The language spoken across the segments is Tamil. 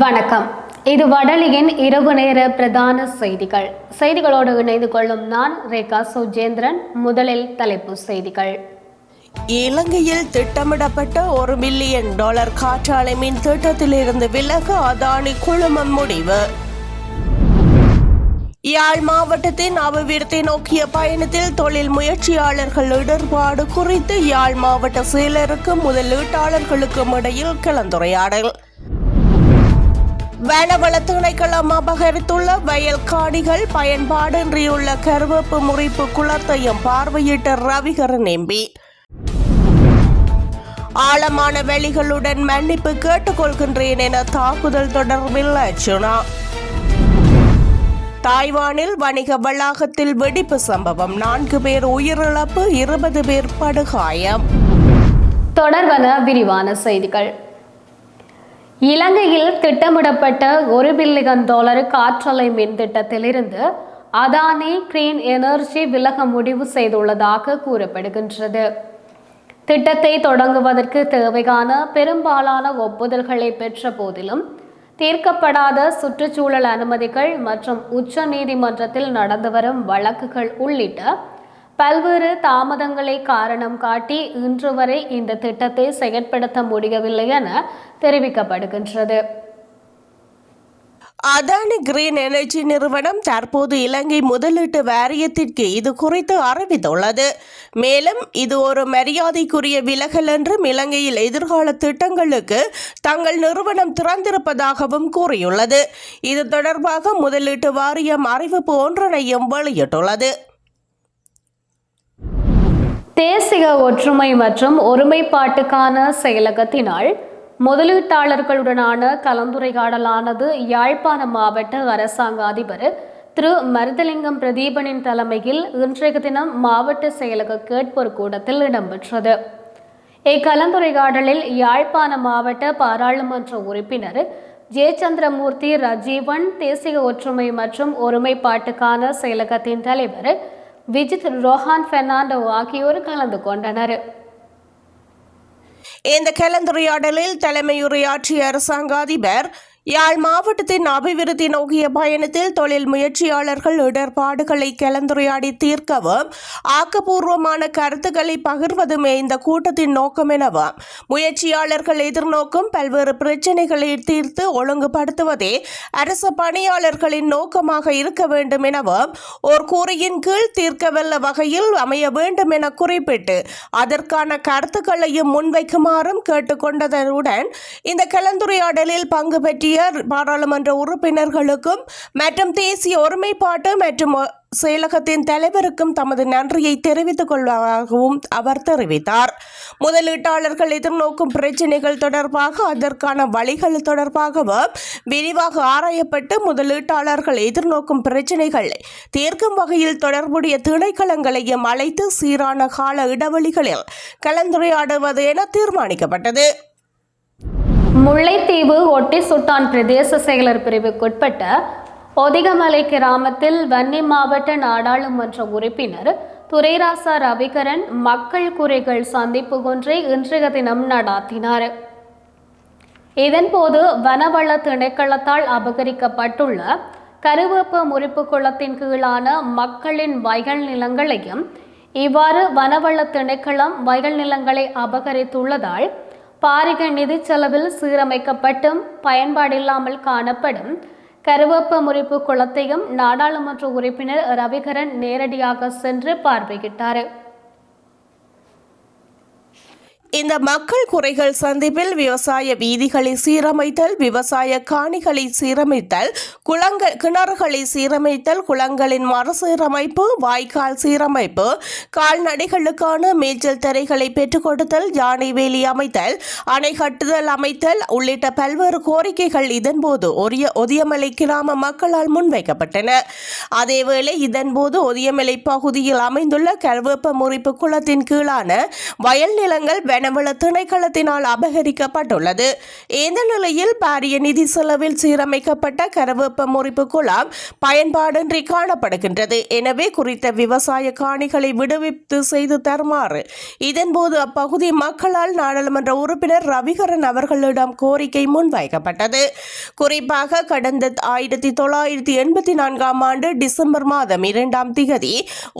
வணக்கம். இது வடலியின் இரவு நேர பிரதான செய்திகள். செய்திகளோடு இணைந்து கொள்ளும் நான் ரேகா சுஜேந்திரன். முதலில் தலைப்பு செய்திகள். இலங்கையில் திட்டமிடப்பட்ட ஒரு மில்லியன் டாலர் காற்றாலை மின் திட்டத்திலிருந்து விலக அதானி குழுமம் முடிவு. யாழ் மாவட்டத்தின் அபிவிருத்தி நோக்கிய பயணத்தில் தொழில் முயற்சியாளர்கள் இடர்பாடு குறித்து யாழ் மாவட்ட செயலருக்கும் முதலீட்டாளர்களுக்கும் இடையில் கலந்துரையாடல். வனவள திணைக்களம் அபகரித்துள்ள வயல் காணிகள் பயன்பாடின்றியுள்ள கருவேப்பு முறிப்பு குளத்தையும் பார்வையிட்ட ரவிகரன் எம்பி. ஆழமான வெளிகளுடன் மன்னிப்பு கேட்டுக்கொள்கின்றேன் என தாக்குதல் தொடர்பில் அர்ஜுனா. தாய்வானில் வணிக வளாகத்தில் வெடிப்பு சம்பவம். நான்கு பேர் உயிரிழப்பு இருபது பேர் படுகாயம். தொடர்வன விரிவான செய்திகள். இலங்கையில் திட்டமிடப்பட்ட ஒரு பில்லியன் டாலர் காற்றலை மின் திட்டத்திலிருந்து அதானி கிரீன் எனர்ஜி விலக முடிவு செய்துள்ளதாக கூறப்படுகின்றது. திட்டத்தை தொடங்குவதற்கு தேவையான பெரும்பாலான ஒப்புதல்களை பெற்ற போதிலும் தீர்க்கப்படாத சுற்றுச்சூழல் அனுமதிகள் மற்றும் உச்ச நீதிமன்றத்தில் நடந்து வரும் வழக்குகள் உள்ளிட்ட பல்வேறு தாமதங்களை காரணம் காட்டி இன்று வரை இந்த திட்டத்தை செயற்படுத்த முடியவில்லை என தெரிவிக்கப்படுகின்றது. அதானி கிரீன் எனர்ஜி நிறுவனம் தற்போது இலங்கை முதலீட்டு வாரியத்திற்கு இது குறித்து அறிவித்துள்ளது. மேலும் இது ஒரு மரியாதைக்குரிய விலகல் என்றும் இலங்கையில் எதிர்கால திட்டங்களுக்கு தங்கள் நிறுவனம் திறந்திருப்பதாகவும் கூறியுள்ளது. இது தொடர்பாக முதலீட்டு வாரியம் அறிவிப்பு ஒன்றனையும் வெளியிட்டுள்ளது. தேசிய ஒற்றுமை மற்றும் ஒருமைப்பாட்டுக்கான செயலகத்தினால் முதலீட்டாளர்களுடனான கலந்துரையாடலானது யாழ்ப்பாண மாவட்ட அரசாங்க அதிபர் திரு மருதலிங்கம் பிரதீபனின் தலைமையில் இன்றைய தினம் மாவட்ட செயலக கேட்போர் கூடத்தில் இடம்பெற்றது. இக்கலந்துரையாடலில் யாழ்ப்பாண மாவட்ட பாராளுமன்ற உறுப்பினர் ஜெயச்சந்திரமூர்த்தி ரஜீவன் தேசிய ஒற்றுமை மற்றும் ஒருமைப்பாட்டுக்கான செயலகத்தின் தலைவர் விஜித் ரோஹான் பெர்னாண்டோ ஆகியோர் கலந்து கொண்டனர். இந்த கலந்துரையாடலில் தலைமையுரையாற்றிய அரசாங்க அதிபர் யாழ் மாவட்டத்தின் அபிவிருத்தி நோக்கிய பயணத்தில் தொழில் முயற்சியாளர்கள் இடர்பாடுகளை கலந்துரையாடி தீர்க்கவும் ஆக்கப்பூர்வமான கருத்துக்களை பகிர்வதுமே இந்த கூட்டத்தின் நோக்கம் எனவும் முயற்சியாளர்கள் எதிர்நோக்கும் பல்வேறு பிரச்சினைகளை தீர்த்து ஒழுங்குபடுத்துவதே அரசு பணியாளர்களின் நோக்கமாக இருக்க வேண்டும் எனவும் ஓர் கூறையின் கீழ் தீர்க்கவல்ல வகையில் அமைய வேண்டும் என குறிப்பிட்டு அதற்கான கருத்துக்களையும் முன்வைக்குமாறும் கேட்டுக்கொண்டதனுடன் இந்த கலந்துரையாடலில் பங்கு பற்றிய பாராளுமன்ற உறுப்பினர்களுக்கும் மற்றும் தேசிய ஒருமைப்பாட்டு மற்றும் செயலகத்தின் தலைவருக்கும் தமது நன்றியை தெரிவித்துக் கொள்வதாகவும் அவர் தெரிவித்தார். முதலீட்டாளர்கள் எதிர்நோக்கும் பிரச்சினைகள் தொடர்பாக அதற்கான வழிகள் தொடர்பாகவும் விரிவாக ஆராயப்பட்டு முதலீட்டாளர்கள் எதிர்நோக்கும் பிரச்சினைகளை தீர்க்கும் வகையில் தொடர்புடைய திணைக்களங்களையும் அழைத்து சீரான கால இடைவெளிகளில் கலந்துரையாடுவது என தீர்மானிக்கப்பட்டது. முல்லைத்தீவு ஒட்டி சுட்டான் பிரதேச செயலர் பிரிவுக்குட்பட்ட ஒதிகமலை கிராமத்தில் வன்னி மாவட்ட நாடாளுமன்ற உறுப்பினர் துரைராசா ரவிகரன் மக்கள் குறைகள் சந்திப்பு ஒன்றை இன்றைய தினம் நடாத்தினார். இதன்போது வனவள திணைக்களத்தால் அபகரிக்கப்பட்டுள்ள கருவேப்ப முறிப்பு குளத்தின் கீழான மக்களின் வயல் நிலங்களையும் இவ்வாறு வனவள திணைக்களம் வயல் நிலங்களை அபகரித்துள்ளதால் பாரிக நிதி செலவில் சீரமைக்கப்பட்டும் பயன்பாடில்லாமல் காணப்படும். கருவப்ப முறிப்பு குளத்தையும் நாடாளுமன்ற உறுப்பினர் ரவிகரன் நேரடியாக சென்று பார்வையிட்டார். இந்த மக்கள் குறைகள் சந்திப்பில் விவசாய வீதிகளை சீரமைத்தல் விவசாய காணிகளை சீரமைத்தல் குளங்கள் கிணறுகளை சீரமைத்தல் குளங்களின் மறுசீரமைப்பு வாய்க்கால் சீரமைப்பு கால்நடைகளுக்கான மேய்ச்சல் தரைகளை பெற்றுக் கொடுத்தல் யானை வேலி அமைத்தல் அணை கட்டுதல் அமைத்தல் உள்ளிட்ட பல்வேறு கோரிக்கைகள் இதன்போது ஒரிய ஒதியமலை கிராம மக்களால் முன்வைக்கப்பட்டன. அதேவேளை இதன்போது ஒதியமலை பகுதியில் அமைந்துள்ள கருவேப்ப முறிப்பு குளத்தின் கீழான வயல் நிலங்கள் வன வனவள திணைக்களத்தினால் அபகரிக்கப்பட்டுள்ளது. இந்த நிலையில் பாரிய நிதி செலவில் சீரமைக்கப்பட்ட கரவேப்ப முறிப்பு குளம் பயன்பாடின்றி காணப்படுகின்றது. எனவே குறித்த விவசாய காணிகளை விடுவித்து செய்து தருமாறு இதன்போது அப்பகுதி மக்களால் நாடாளுமன்ற உறுப்பினர் ரவிகரன் அவர்களிடம் கோரிக்கை முன்வைக்கப்பட்டது. குறிப்பாக கடந்த ஆயிரத்தி தொள்ளாயிரத்தி எண்பத்தி நான்காம் ஆண்டு டிசம்பர் மாதம் இரண்டாம் திகதி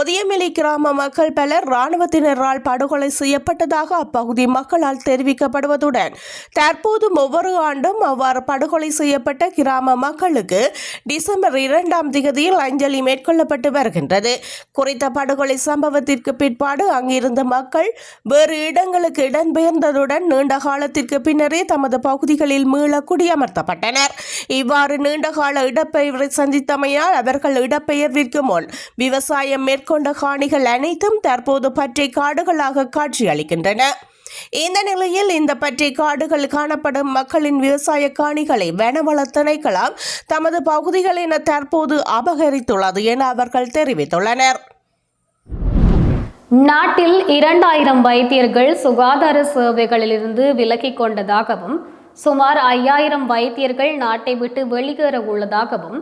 ஒதியமிலி கிராம மக்கள் பலர் இராணுவத்தினரால் படுகொலை செய்யப்பட்டதாக அப்பகுதி மக்களால் தெரிவிக்கப்படுவதுடன் தற்போது ஒவ்வொரு ஆண்டும் அவ்வாறு படுகொலை செய்யப்பட்ட கிராம மக்களுக்கு டிசம்பர் இரண்டாம் திகதியில் அஞ்சலி மேற்கொள்ளப்பட்டு வருகின்றது. குறித்த படுகொலை சம்பவத்திற்கு பிற்பாடு அங்கிருந்த மக்கள் வேறு இடங்களுக்கு இடம்பெயர்ந்ததுடன் நீண்ட காலத்திற்கு பின்னரே தமது பகுதிகளில் மீள குடியமர்த்தப்பட்டனர் இவ்வாறு நீண்டகால இடப்பெயர்வை சந்தித்தமையால் அவர்கள் இடப்பெயர்விற்கு முன் விவசாயம் மேற்கொண்ட காணிகள் அனைத்தும் தற்போது பற்றை காடுகளாக காட்சியளிக்கின்றன. இந்த நிலையில் இந்த பற்றி காடுகள் காணப்படும் மக்களின் விவசாய காணிகளை வனவள திணைக்களம் தமது பகுதிகளின தற்போது அபகரித்துள்ளது என அவர்கள் தெரிவித்துள்ளனர். நாட்டில் இரண்டாயிரம் வைத்தியர்கள் சுகாதார சேவைகளிலிருந்து விலகிக் கொண்டதாகவும் சுமார் ஐயாயிரம் வைத்தியர்கள் நாட்டை விட்டு வெளியேற உள்ளதாகவும்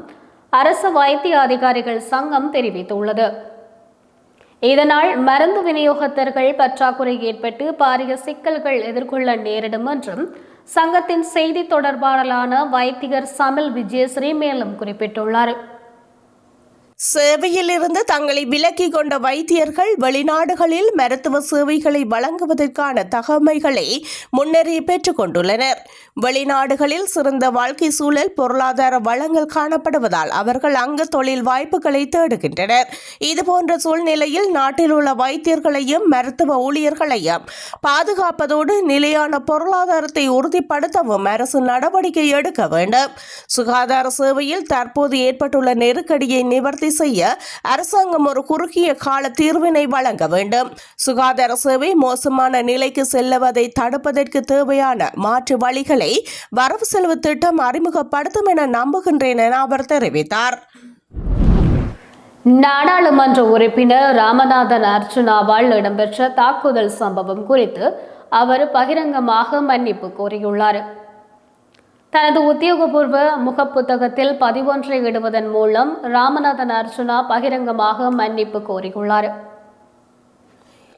அரசு வைத்திய அதிகாரிகள் சங்கம் தெரிவித்துள்ளது. இதனால் மருந்து விநியோகத்தர்கள் பற்றாக்குறை ஏற்பட்டு பாரிய சிக்கல்கள் எதிர்கொள்ள நேரிடும் என்றும் சங்கத்தின் செய்தி தொடர்பாளரான வைத்திகர் சமில் விஜயஸ்ரீ மேலும் குறிப்பிட்டுள்ளார். சேவையிலிருந்து தங்களை விலக்கிக் கொண்ட வைத்தியர்கள் வெளிநாடுகளில் மருத்துவ சேவைகளை வழங்குவதற்கான தகமைகளை முன்னரே பெற்றுக் கொண்டுள்ளனர். வெளிநாடுகளில் சிறந்த வாழ்க்கை சூழல் பொருளாதார வளங்கள் காணப்படுவதால் அவர்கள் அங்கு தொழில் வாய்ப்புகளை தேடுகின்றனர். இதுபோன்ற சூழ்நிலையில் நாட்டில் உள்ள வைத்தியர்களையும் மருத்துவ ஊழியர்களையும் பாதுகாப்பதோடு நிலையான பொருளாதாரத்தை உறுதிப்படுத்தவும் அரசு நடவடிக்கை எடுக்க வேண்டும். சுகாதார சேவையில் தற்போது ஏற்பட்டுள்ள நெருக்கடியை நிவர்த்தி செய்ய அரசாங்கம் ஒரு குறுகிய கால தீர்வினை வழங்க வேண்டும். சுகாதார சேவை மோசமான நிலைக்கு செல்லுவதை தடுப்பதற்கு தேவையான மாற்று வழிகளை வரவு செலவு திட்டம் அறிமுகப்படுத்தும் என நம்புகின்றேன் என அவர் தெரிவித்தார். நாடாளுமன்ற உறுப்பினர் ராமநாதன் அர்ஜுனாவால் இடம்பெற்ற தாக்குதல் சம்பவம் குறித்து அவர் பகிரங்கமாக மன்னிப்பு கோரியுள்ளார். தனது உத்தியோகபூர்வ முகப்புத்தகத்தில் பதிவொன்றை இடுவதன் மூலம் ராமநாதன் அர்ச்சுனா பகிரங்கமாக மன்னிப்பு கோரியுள்ளார்.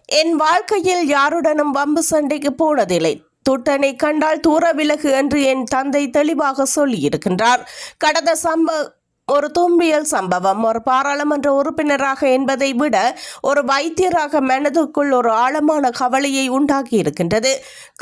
என் வாழ்க்கையில் யாருடனும் வம்பு சண்டைக்கு போனதில்லை. துட்டனை கண்டால் தூர விலகு என்று என் தந்தை தெளிவாக சொல்லியிருக்கின்றார். கடந்த சம்ப ஒரு தும்பியல் சம்பவம். ஒரு பாராளுமன்ற உறுப்பினராக என்பதை விட ஒரு வைத்தியராக மனதுக்குள் ஒரு ஆழமான கவலையை உண்டாக்கி இருக்கின்றது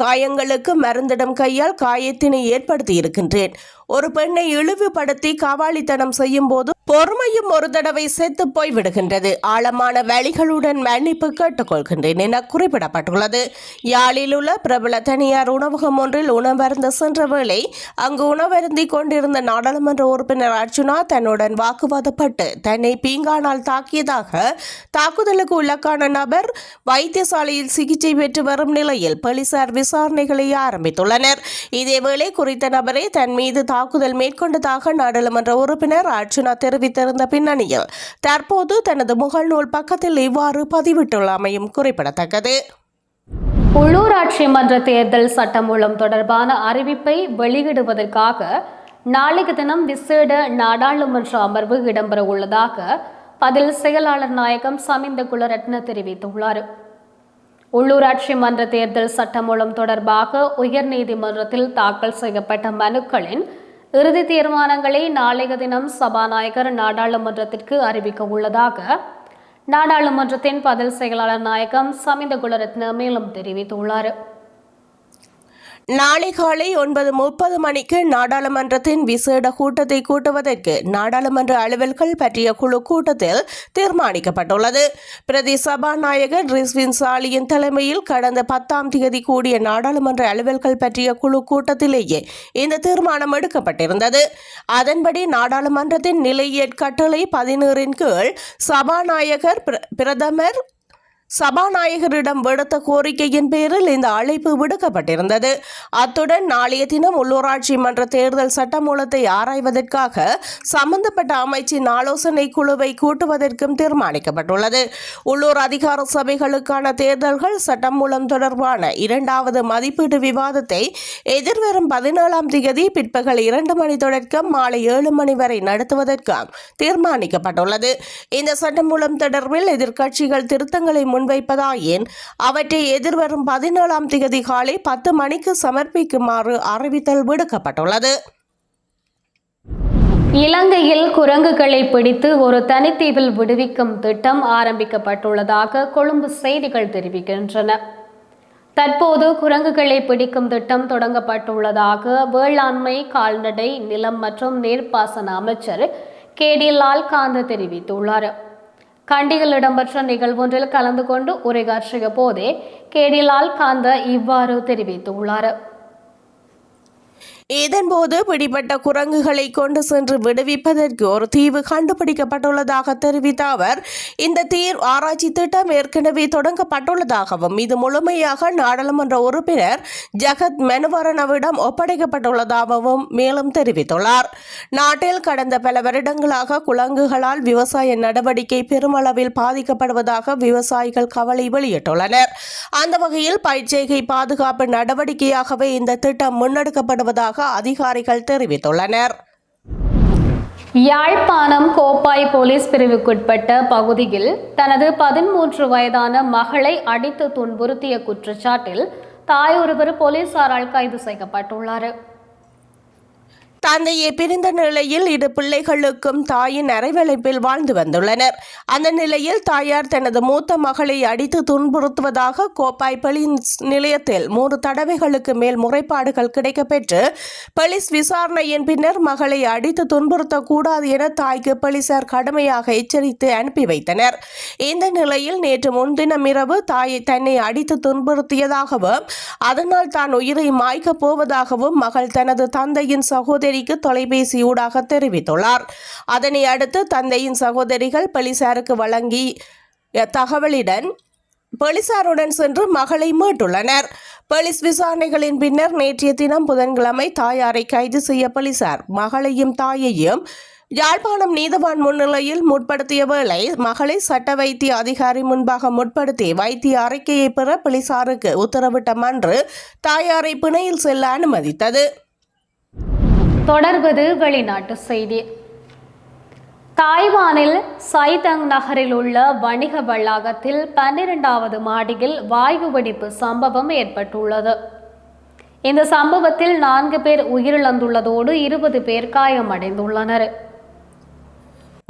காயங்களுக்கு மருந்திடும் கையால் காயத்தினை ஏற்படுத்தி இருக்கின்றேன் ஒரு பெண்ணை இழிவுபடுத்தி காவாலித்தனம் செய்யும் போது பொறுமையும் ஒரு தடவை செத்து போய் விடுகின்றது. ஆழமான வழிகளுடன் மன்னிப்பு கேட்டுக்கொள்கின்றேன் என குறிப்பிடப்பட்டுள்ளது. யாழில் உள்ள பிரபல தனியார் உணவகம் ஒன்றில் உணவருந்து சென்ற வேளை அங்கு உணவருந்தி கொண்டிருந்த நாடாளுமன்ற உறுப்பினர் அர்ஜுனா தன்னுடன் வாக்குவாதப்பட்டு தன்னை பீங்கானால் தாக்கியதாக தாக்குதலுக்கு உள்ளக்கான நபர் வைத்தியசாலையில் சிகிச்சை பெற்று வரும் நிலையில் போலீசார் விசாரணைகளை ஆரம்பித்துள்ளனர். இதேவேளை குறித்த நபரை தன் மீது தாக்குதல் மேற்கொண்டதாக நாடாளுமன்ற உறுப்பினர் அர்ஜுனா தெரிவித்திருந்த பின்னணியில் தற்போது தனது முகநூல் பக்கத்தில் இவ்வாறு பதிவிட்டுள்ளமையும் குறிப்பிடத்தக்கது. உள்ளூராட்சி மன்ற தேர்தல் சட்டமூலம் தொடர்பான அறிவிப்பை வெளியிடுவதற்காக நாளைக்கு தினம் விசேட நாடாளுமன்ற அமர்வு இடம்பெற உள்ளதாக பதில் செயலாளர் நாயகம் சமிந்த குலரத்ன தெரிவித்துள்ளார். உள்ளூராட்சி மன்ற தேர்தல் சட்டமூலம் தொடர்பாக உயர்நீதிமன்றத்தில் தாக்கல் செய்யப்பட்ட மனுக்களின் இறுதி தீர்மானங்களை நாளைய தினம் சபாநாயகர் நாடாளுமன்றத்திற்கு அறிவிக்க உள்ளதாக நாடாளுமன்றத்தின் பதில் செயலாளர் நாயகம் சமிந்த குலரத்ன மேலும் தெரிவித்துள்ளார். நாளை காலை ஒன்பது முப்பது மணிக்கு நாடாளுமன்றத்தின் விசேட கூட்டத்தை கூட்டுவதற்கு நாடாளுமன்ற அலுவல்கள் பற்றிய குழு கூட்டத்தில் தீர்மானிக்கப்பட்டுள்ளது. பிரதி சபாநாயகர் ரிஸ்வின் சாலியின் தலைமையில் கடந்த பத்தாம் தேதி கூடிய நாடாளுமன்ற அலுவல்கள் பற்றிய குழு கூட்டத்திலேயே இந்த தீர்மானம் எடுக்கப்பட்டிருந்தது. அதன்படி நாடாளுமன்றத்தின் நிலையேற்கட்டளை பதினேறின் கீழ் சபாநாயகர் பிர- பிரதமர் சபாநாயகரிடம் விடுத்த கோரிக்கையின் பேரில் இந்த அழைப்பு விடுக்கப்பட்டிருந்தது. அத்துடன் நாளைய தினம் உள்ளூராட்சி மன்ற தேர்தல் சட்டமூலத்தை ஆராய்வதற்காக சம்பந்தப்பட்ட அமைச்சின் ஆலோசனை குழுவை கூட்டுவதற்கும் தீர்மானிக்கப்பட்டுள்ளது. உள்ளூர் அதிகார சபைகளுக்கான தேர்தல்கள் சட்டமூலம் தொடர்பான இரண்டாவது மதிப்பீட்டு விவாதத்தை எதிர்வரும் பதினேழாம் தேதி பிற்பகல் இரண்டு மணி தொடக்கம் மாலை ஏழு மணி வரை நடத்துவதற்கும் தீர்மானிக்கப்பட்டுள்ளது. இந்த சட்டமூலம் தொடர்பில் எதிர்க்கட்சிகள் திருத்தங்களை முன்வைப்பதாயின் அவற்றை எதிர்வரும் பதினேழாம் தேதி காலை பத்து மணிக்கு சமர்ப்பிக்குமாறு அறிவித்தல் விடுக்கப்பட்டுள்ளது. இலங்கையில் குரங்குகளை பிடித்து ஒரு தனித்தீவில் விடுவிக்கும் திட்டம் ஆரம்பிக்கப்பட்டுள்ளதாக கொழும்பு செய்திகள் தெரிவிக்கின்றன. தற்போது குரங்குகளை பிடிக்கும் திட்டம் தொடங்கப்பட்டுள்ளதாக வேளாண்மை கால்நடை நிலம் மற்றும் நீர்ப்பாசன அமைச்சர் கே டி லால்காந்த் தெரிவித்துள்ளார். கண்டியில் இடம்பெற்ற நிகழ்வொன்றில் கலந்து கொண்டு உரையாற்றிய போதே கேடிலால் காந்த இவ்வாறு தெரிவித்துள்ளார். இதன்போது பிடிபட்ட குரங்குகளை கொண்டு சென்று விடுவிப்பதற்கு ஒரு தீவு கண்டுபிடிக்கப்பட்டுள்ளதாக தெரிவித்த அவர் இந்த தீர் ஆராய்ச்சி திட்டம் ஏற்கனவே தொடங்கப்பட்டுள்ளதாகவும் இது முழுமையாக நாடாளுமன்ற உறுப்பினர் ஜெகத் மெனுவரனவிடம் ஒப்படைக்கப்பட்டுள்ளதாகவும் மேலும் தெரிவித்துள்ளார். நாட்டில் கடந்த பல வருடங்களாக குரங்குகளால் விவசாய நடவடிக்கை பெருமளவில் பாதிக்கப்படுவதாக விவசாயிகள் கவலை வெளியிட்டுள்ளனர். அந்த வகையில் பயிர்ச்செய்கை பாதுகாப்பு நடவடிக்கையாகவே இந்த திட்டம் முன்னெடுக்கப்படுவதாக அதிகாரிகள் தெரிவித்துள்ளனர். யாழ்ப்பாணம் கோப்பாய் போலீஸ் பிரிவுக்குட்பட்ட பகுதியில் தனது பதிமூன்று வயதான மகளை அடித்து துன்புறுத்திய குற்றச்சாட்டில் தாய் ஒருவர் போலீசாரால் கைது செய்யப்பட்டுள்ளார். தந்தையை பிரிந்த நிலையில் இரு பிள்ளைகளுக்கும் தாயின் அரைவளைப்பில் வாழ்ந்து வந்துள்ளனர். அந்த நிலையில் தாயார் தனது மூத்த மகளை அடித்து துன்புறுத்துவதாக கோப்பாய் போலீஸ் நிலையத்தில் மூன்று தடவைகளுக்கு மேல் முறைப்பாடுகள் கிடைக்கப்பெற்று போலீஸ் விசாரணையின் பின்னர் மகளை அடித்து துன்புறுத்தக்கூடாது என தாய்க்கு போலீசார் கடுமையாக எச்சரித்து அனுப்பி வைத்தனர். இந்த நிலையில் நேற்று முன்தினம் இரவு தாயை தன்னை அடித்து துன்புறுத்தியதாகவும் அதனால் தான் உயிரை மாய்க்கப் போவதாகவும் மகள் தனது தந்தையின் சகோதரி சகோதரிக்கு தொலைபேசியூடாக தெரிவித்துள்ளார். அதனை அடுத்து தந்தையின் சகோதரிகள் போலீசாருக்கு வழங்கி தகவலுடன் போலீசாருடன் சென்று மகளை மீட்டுள்ளனர். போலீஸ் விசாரணைகளின் பின்னர் நேற்றைய தினம் புதன்கிழமை தாயாரை கைது செய்ய போலீசார் மகளையும் தாயையும் யாழ்ப்பாணம் நீதவான் முன்னிலையில் முற்படுத்திய வேளை மகளை சட்ட வைத்திய அதிகாரி முன்பாக முற்படுத்தி வைத்திய அறிக்கையை பெற போலீசாருக்கு உத்தரவிட்ட மன்று தாயாரை பிணையில் செல்ல அனுமதித்தது. தொடர்வது வெளிநாட்டு செய்தி. தாய்வானில் சைதங் நகரில் உள்ள வணிக வளாகத்தில் பன்னிரண்டாவது மாடியில் வாயு வெடிப்பு சம்பவம் ஏற்பட்டுள்ளது. இந்த சம்பவத்தில் நான்கு பேர் உயிரிழந்துள்ளதோடு இருபது பேர் காயமடைந்துள்ளனர்.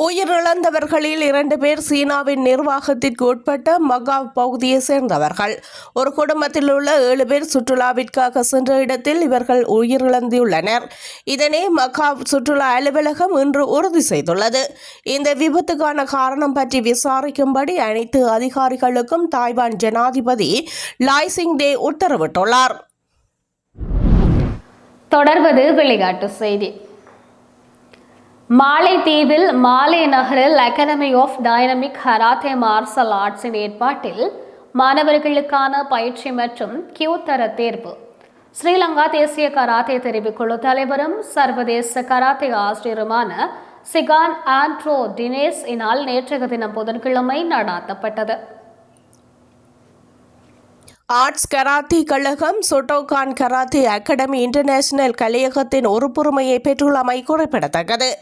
உயிரிழந்தவர்களில் இரண்டு பேர் சீனாவின் நிர்வாகத்திற்கு உட்பட்ட மகாவ் பகுதியை சேர்ந்தவர்கள். ஒரு குடும்பத்தில் உள்ள ஏழு பேர் சுற்றுலாவிற்காக சென்ற இடத்தில் இவர்கள் உயிரிழந்துள்ளனர். இதனை மகாவ் சுற்றுலா அலுவலகம் இன்று உறுதி செய்துள்ளது. இந்த விபத்துக்கான காரணம் பற்றி விசாரிக்கும்படி அனைத்து அதிகாரிகளுக்கும் தாய்வான் ஜனாதிபதி லாய் சிங் டே உத்தரவிட்டுள்ளார். தொடர்வது விளையாட்டு செய்தி. மாலைத்தீவில் மாலை நகரில் academy of dynamic karate martial ஆர்ட்ஸின் ஏற்பாட்டில் மாணவர்களுக்கான பயிற்சி மற்றும் கியூ தர தேர்வு. ஸ்ரீலங்கா தேசிய கராத்தே தெரிவுக்குழு தலைவரும் சர்வதேச கராத்தே ஆசிரியருமான சிகான் ஆண்ட்ரோ டினேஸ் இனால் நேற்றைய தினம் புதன்கிழமை நடாத்தப்பட்டது. ஆர்ட்ஸ் கராத்தி கழகம் சொட்டோகான் கராத்தே அகாடமி இன்டர்நேஷனல் கலையகத்தின் உறுப்புரிமையை பெற்றுள்ளமை குறிப்பிடத்தக்கது.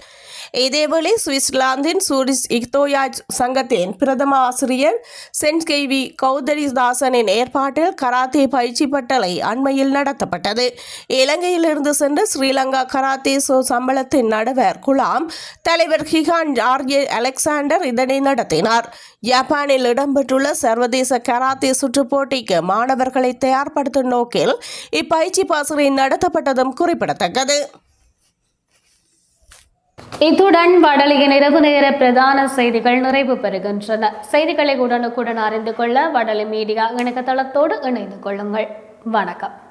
இதேவேளை சுவிட்சர்லாந்தின் சூரிஸ் இக்தோயாஜ் சங்கத்தின் பிரதம ஆசிரியர் சென்கெய்வி கௌதரிதாசனின் ஏற்பாட்டில் கராத்தே பயிற்சி பட்டலை அண்மையில் நடத்தப்பட்டது. இலங்கையிலிருந்து சென்று ஸ்ரீலங்கா கராத்தே சோ சம்பளத்தின் நடுவர் குலாம் தலைவர் ஹிகான் ஆர்ய அலெக்சாண்டர் இதனை நடத்தினார். ஜப்பானில் இடம்பெற்றுள்ள சர்வதேச கராத்தே சுற்றுப் போட்டிக்கு மாணவர்களை தயார்படுத்தும் நோக்கில் இப்பயிற்சி பாசறை நடத்தப்பட்டதும் குறிப்பிடத்தக்கது. இத்துடன் வடலியின் இரவு நேர பிரதான செய்திகள் நிறைவு பெறுகின்றன. செய்திகளை உடனுக்குடன் அறிந்து கொள்ள வடலி மீடியா இணையதளத்தோடு இணைந்து கொள்ளுங்கள். வணக்கம்.